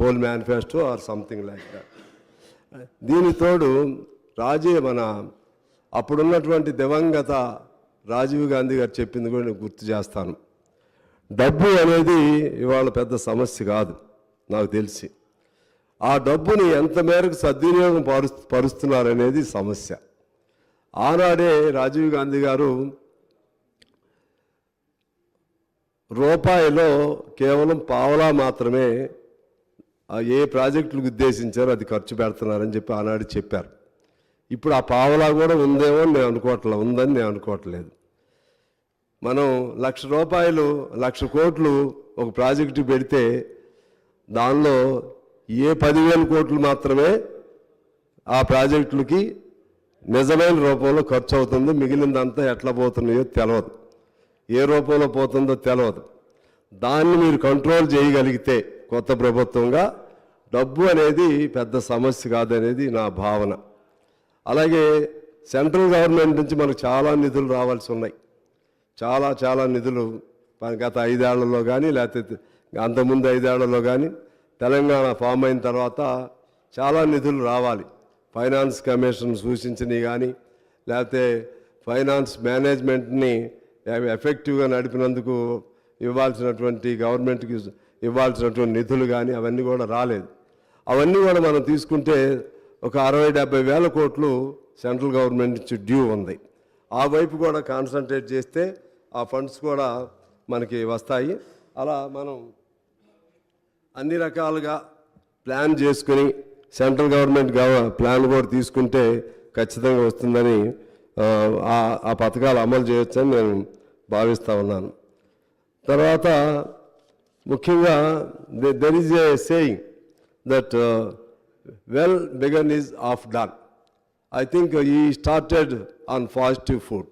Poll manifesto or something like that. దీని తోడు రాజీవ్ మన అప్పుడున్నటువంటి దివంగత రాజీవ్ గాంధీ గారు చెప్పింది కూడా నేను గుర్తు చేస్తాను. డబ్బు అనేది ఇవాళ పెద్ద సమస్య కాదు నాకు తెలిసి. ఆ డబ్బుని ఎంత మేరకు సద్వినియోగం పరు పరుస్తున్నారనేది సమస్య. ఆనాడే రాజీవ్ గాంధీ గారు రూపాయిలో కేవలం పావలా మాత్రమే ఆ ఏ ప్రాజెక్టులకు ఉద్దేశించారో అది ఖర్చు పెడుతున్నారని చెప్పి ఆనాడు చెప్పారు. ఇప్పుడు ఆ పావలా కూడా ఉందేమో అని నేను అనుకోవట్లేదు ఉందని నేను అనుకోవట్లేదు. మనం లక్ష రూపాయలు లక్ష కోట్లు ఒక ప్రాజెక్టు పెడితే దానిలో ఏ పదివేల కోట్లు మాత్రమే ఆ ప్రాజెక్టులకి నిజమైన రూపంలో ఖర్చు అవుతుంది మిగిలిందంతా ఎట్లా పోతున్నాయో తెలియదు ఏ రూపంలో పోతుందో తెలియదు దాన్ని మీరు కంట్రోల్ చేయగలిగితే కొత్త ప్రభుత్వంగా డబ్బు అనేది పెద్ద సమస్య కాదనేది నా భావన. అలాగే సెంట్రల్ గవర్నమెంట్ నుంచి మనకు చాలా నిధులు రావాల్సి ఉన్నాయి. చాలా చాలా నిధులు గత ఐదేళ్ళలో కానీ లేకపోతే అంతకుముందు ఐదేళ్ళలో కానీ తెలంగాణ ఫామ్ అయిన తర్వాత చాలా నిధులు రావాలి. ఫైనాన్స్ కమిషన్ సూచించినవి కానీ లేకపోతే ఫైనాన్స్ మేనేజ్మెంట్ని ఎఫెక్టివ్గా నడిపినందుకు ఇవ్వాల్సినటువంటి గవర్నమెంట్కి ఇవ్వాల్సినటువంటి నిధులు కానీ అవన్నీ కూడా రాలేదు. అవన్నీ కూడా మనం తీసుకుంటే ఒక అరవై డెబ్బై వేల కోట్లు సెంట్రల్ గవర్నమెంట్ నుంచి డ్యూ ఉంది. ఆ వైపు కూడా కాన్సన్ట్రేట్ చేస్తే ఆ ఫండ్స్ కూడా మనకి వస్తాయి. అలా మనం అన్ని రకాలుగా ప్లాన్ చేసుకుని సెంట్రల్ గవర్నమెంట్ గవ ప్లాన్ కూడా తీసుకుంటే ఖచ్చితంగా వస్తుందని ఆ, ఆ- ఆ పథకాలు అమలు చేయొచ్చని నేను భావిస్తూ ఉన్నాను తర్వాత ముఖ్యంగా there is a saying that well begun is half done I think ఈ started on positive food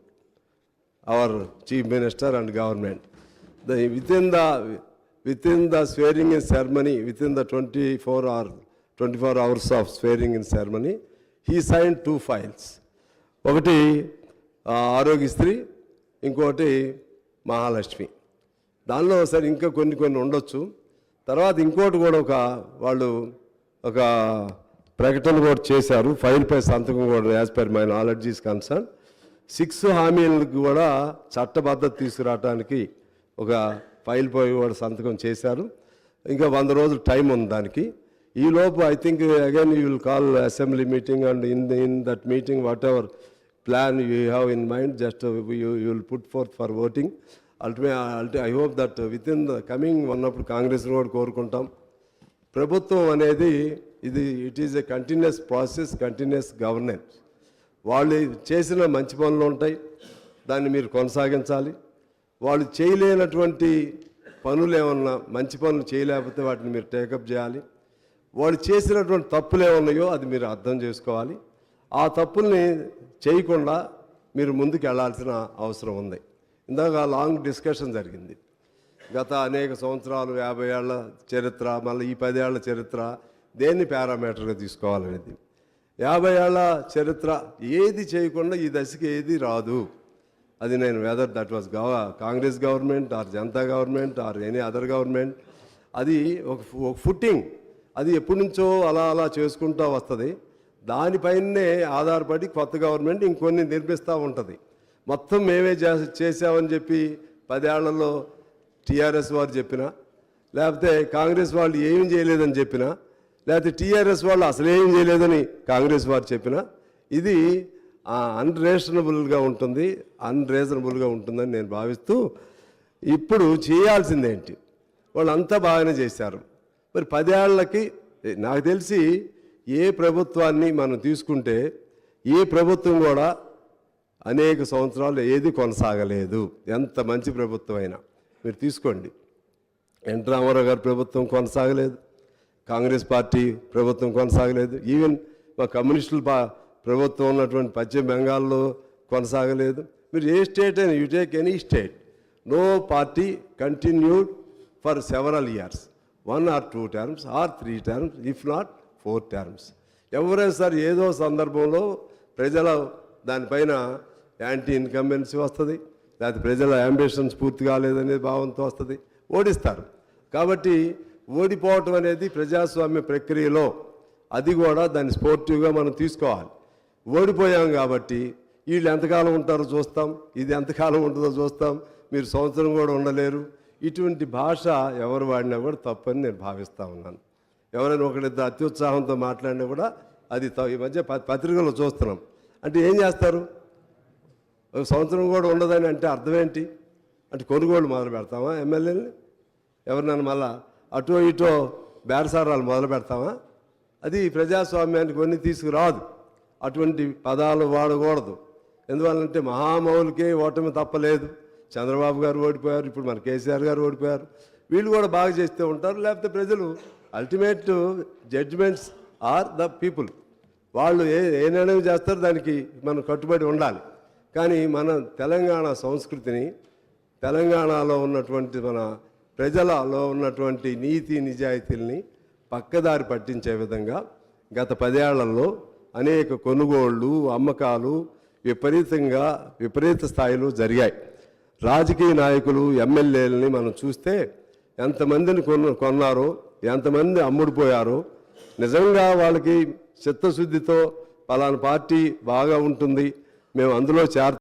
our chief minister and government. The, within the, within the swearing in ceremony, within the 24 hour, 24 hours of swearing in ceremony, he signed two files. ఒకటి ఆ, ఆరోగ్యశ్రీ ఇంకోటి మహాలక్ష్మి. దానిలో సరే ఇంకా కొన్ని కొన్ని ఉండొచ్చు. తర్వాత ఇంకోటి కూడా ఒక వాళ్ళు ఒక ప్రకటన కూడా చేశారు. ఫైల్ పై సంతకం కూడా as per my knowledge is concern. Six హామీలకు కూడా చట్టబద్ధత తీసుకురావడానికి ఒక ఫైల్ పై కూడా సంతకం చేశారు. ఇంకా వంద రోజులు టైం ఉంది దానికి. ఈలోపు I think again you will call assembly meeting and in in that meeting whatever plan you have in mind just you will put forth for voting ultimate I hope that with in the coming ఉన్నప్పుడు కాంగ్రెస్ కూడా కోరుకుంటాం. ప్రభుత్వం అనేది ఇది it is a continuous process continuous governance వాళ్ళు చేసిన మంచి పనులు ఉంటాయి దాన్ని మీరు కొనసాగించాలి. వాళ్ళు చేయలేనటువంటి పనులు ఏమన్నా మంచి పనులు చేయలేకపోతే వాటిని మీరు టేకప్ చేయాలి. వాళ్ళు చేసినటువంటి తప్పులు ఏమన్నాయో అది మీరు అర్థం చేసుకోవాలి. ఆ తప్పుల్ని చేయకుండా మీరు ముందుకు వెళ్ళాల్సిన అవసరం ఉంది. ఇందాక లాంగ్ డిస్కషన్ జరిగింది. గత అనేక సంవత్సరాలు యాభై ఏళ్ళ చరిత్ర మళ్ళీ ఈ పదేళ్ళ చరిత్ర దేన్ని పారామీటర్గా తీసుకోవాలనేది? యాభై ఏళ్ళ చరిత్ర ఏది చేయకుండా ఈ దశకి ఏది రాదు. అది నేను whether that was gov Congress government or Janata government or any other government అది ఒక ఫు- ఒక ఫుట్టింగ్ అది ఎప్పటి నుంచో అలా అలా చేసుకుంటూ వస్తుంది. దానిపైనే ఆధారపడి కొత్త గవర్నమెంట్ ఇంకొన్ని నిర్మిస్తూ ఉంటుంది. మొత్తం మేమే చేస- చేసామని చెప్పి పదేళ్ళలో టీఆర్ఎస్ వారు చెప్పినా లేకపోతే కాంగ్రెస్ వాళ్ళు ఏమీ చేయలేదని చెప్పినా లేకపోతే టీఆర్ఎస్ వాళ్ళు అసలు ఏం చేయలేదని కాంగ్రెస్ వారు చెప్పినా ఇది అన్రీజనబుల్గా ఉంటుంది అన్రీజనబుల్గా ఉంటుందని నేను భావిస్తూ ఇప్పుడు చేయాల్సిందేంటి? వాళ్ళంతా బాగానే చేశారు. మరి పదేళ్ళకి నాకు తెలిసి ఏ ప్రభుత్వాన్ని మనం తీసుకుంటే ఏ ప్రభుత్వం కూడా అనేక సంవత్సరాలు ఏది కొనసాగలేదు. ఎంత మంచి ప్రభుత్వం అయినా. మీరు తీసుకోండి. ఎన్. రామారావు గారి ప్రభుత్వం కొనసాగలేదు. కాంగ్రెస్ పార్టీ ప్రభుత్వం కొనసాగలేదు. ఈవెన్ మా కమ్యూనిస్టుల పా ప్రభుత్వం ఉన్నటువంటి పశ్చిమ బెంగాల్లో కొనసాగలేదు. మీరు ఏ స్టేట్ అయినా you take any state. No party continued for several years. One or two terms or three terms if not four terms. ఎవరైనా సరే ఏదో సందర్భంలో ప్రజల దానిపైన యాంటీ ఇన్కంబెన్సీ వస్తుంది లేకపోతే ప్రజల అంబిషన్స్ పూర్తి కాలేదనే భావంతో వస్తుంది ఓడిస్తారు. కాబట్టి ఓడిపోవటం అనేది ప్రజాస్వామ్య ప్రక్రియలో అది కూడా దాన్ని స్పోర్టివ్గా మనం తీసుకోవాలి. ఓడిపోయాం కాబట్టి వీళ్ళు ఎంతకాలం ఉంటారో చూస్తాం ఇది ఎంతకాలం ఉంటుందో చూస్తాం మీరు సంవత్సరం కూడా ఉండలేరు. ఇటువంటి భాష ఎవరు వాడినా కూడా తప్పని నేను భావిస్తూ ఉన్నాను. ఎవరైనా ఒకరిద్దరు అత్యుత్సాహంతో మాట్లాడినా కూడా అది త- ఈ మధ్య ప- పత్రికల్లో చూస్తున్నాం. అంటే ఏం చేస్తారు? ఒక సంవత్సరం కూడా ఉండదని అంటే అర్థం ఏంటి అంటే కొనుగోలు మొదలు పెడతామా ఎమ్మెల్యేని ఎవరినైనా మళ్ళా అటో ఇటో బేరసారాలు మొదలు పెడతామా? అది ప్రజాస్వామ్యానికి కొన్ని తీసుకురాదు. అటువంటి పదాలు వాడకూడదు. ఎందువల్లంటే మహామౌలికే ఓటమి తప్పలేదు. చంద్రబాబు గారు ఓడిపోయారు ఇప్పుడు మన కేసీఆర్ గారు ఓడిపోయారు. వీళ్ళు కూడా బాగా చేస్తూ ఉంటారు లేకపోతే ప్రజలు ultimate judgements are the people. వాళ్ళు ఏ ఏ నిర్ణయం చేస్తారో దానికి మనం కట్టుబడి ఉండాలి. కానీ మన తెలంగాణ సంస్కృతిని తెలంగాణలో ఉన్నటువంటి మన ప్రజలలో ఉన్నటువంటి నీతి నిజాయితీల్ని పక్కదారి పట్టించే విధంగా గత పదేళ్ళలో అనేక కొనుగోళ్ళు అమ్మకాలు విపరీతంగా విపరీత స్థాయిలో జరిగాయి. రాజకీయ నాయకులు ఎమ్మెల్యేలని మనం చూస్తే ఎంతమందిని కొన్న కొన్నారో ఎంతమంది అమ్ముడుపోయారో నిజంగా వాళ్ళకి చిత్తశుద్ధితో పలానా పార్టీ బాగా ఉంటుంది. మేము అందులో చేర